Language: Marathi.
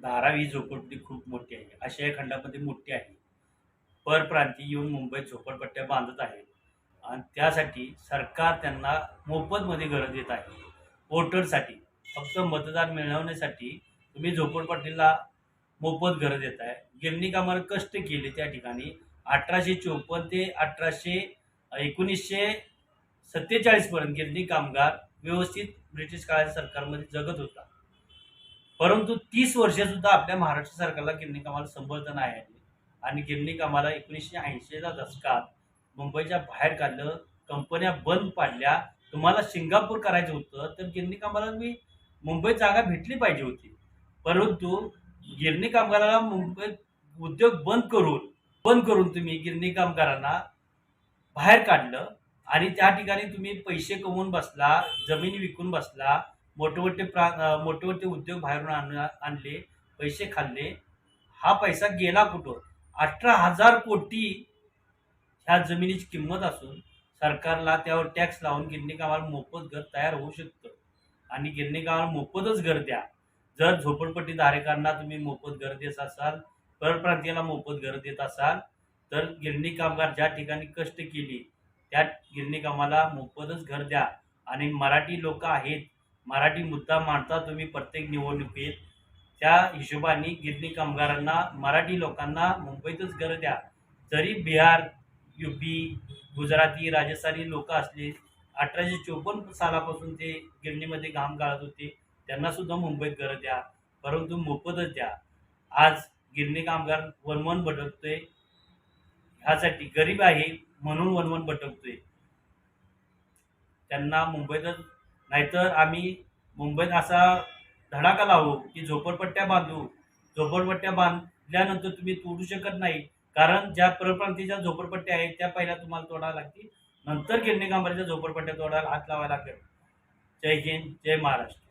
धारावी झोपडपट्टी खूप मोठी आहे. आशिया खंडामध्ये मोठी आहे. परप्रांती येऊन मुंबईत झोपडपट्ट्या बांधत आहेत आणि त्यासाठी सरकार त्यांना मोफतमध्ये घरं देत आहे. वोटरसाठी फक्त मतदान मिळवण्यासाठी तुम्ही झोपडपट्टीला मोफत घरं देत आहे. गिरणी कामाला कष्ट केले त्या ठिकाणी? अठराशे चोपन्न ते अठराशे एकोणीसशे सत्तेचाळीसपर्यंत गिरणी कामगार व्यवस्थित ब्रिटिश काळाच्या सरकारमध्ये जगत होता. परंतु तीस वर्षसुद्धा आपल्या महाराष्ट्र सरकारला गिरणी कामाला संबोधन आहे. आणि गिरणी कामाला एकोणीसशे ऐंशीच्या दशकात मुंबईच्या बाहेर काढलं कंपन्या बंद पाडल्या तुम्हाला सिंगापूर करायचं होतं तर गिरणी कामाला मी मुंबईत जागा भेटली पाहिजे होती. परंतु गिरणी कामगाराला मुंबईत उद्योग बंद करून बंद करून तुम्ही गिरणी कामगारांना बाहेर काढलं आणि त्या ठिकाणी तुम्ही पैसे कमवून बसला जमिनी विकून बसला मोठे मोठे प्रा मोठे मोठे उद्योग बाहेरून आण आणले पैसे खाल्ले. हा पैसा गेला कुठं अठरा हजार कोटी ह्या जमिनीची किंमत असून सरकारला त्यावर टॅक्स लावून गिरणी मोफत घर तयार होऊ शकतं. आणि गिरणी मोफतच घर द्या. जर झोपडपट्टी धारेकरांना तुम्ही मोफत घर देत असाल परप्रांतीयाला मोफत घर देत असाल तर गिरणी कामगार ज्या ठिकाणी कष्ट केली त्या गिरणी कामाला मोफतच घर द्या. आणि मराठी लोक आहेत मराठी मुद्दा मांडता तुम्ही प्रत्येक निवडणुकीत. त्या हिशोबाने गिरणी कामगारांना मराठी लोकांना मुंबईतच घर द्या. जरी बिहार यू पी गुजराती राजस्थानी लोक असले अठराशे चोपन्न सालापासून ते गिरणीमध्ये घाम गाळत होते त्यांना सुद्धा मुंबईत घरं द्या. परंतु मोफतच द्या. आज गिरणी कामगार वनवन भटकतोय. ह्यासाठी गरीब आहे म्हणून वनवन भटकतोय. त्यांना मुंबईतच नाहीतर आम्ही मुंबईत असा धडाका लावू की झोपडपट्ट्या बांधू. झोपडपट्ट्या बांधल्यानंतर तुम्ही तोडू शकत नाही. कारण ज्या परप्रांतीच्या झोपडपट्ट्या आहेत त्या पहिल्या तुम्हाला तोडाव्या लागतील. नंतर गिरणी कामगाराच्या झोपडपट्ट्या तोडायला हात लावायला लागेल. जय हिंद जय महाराष्ट्र.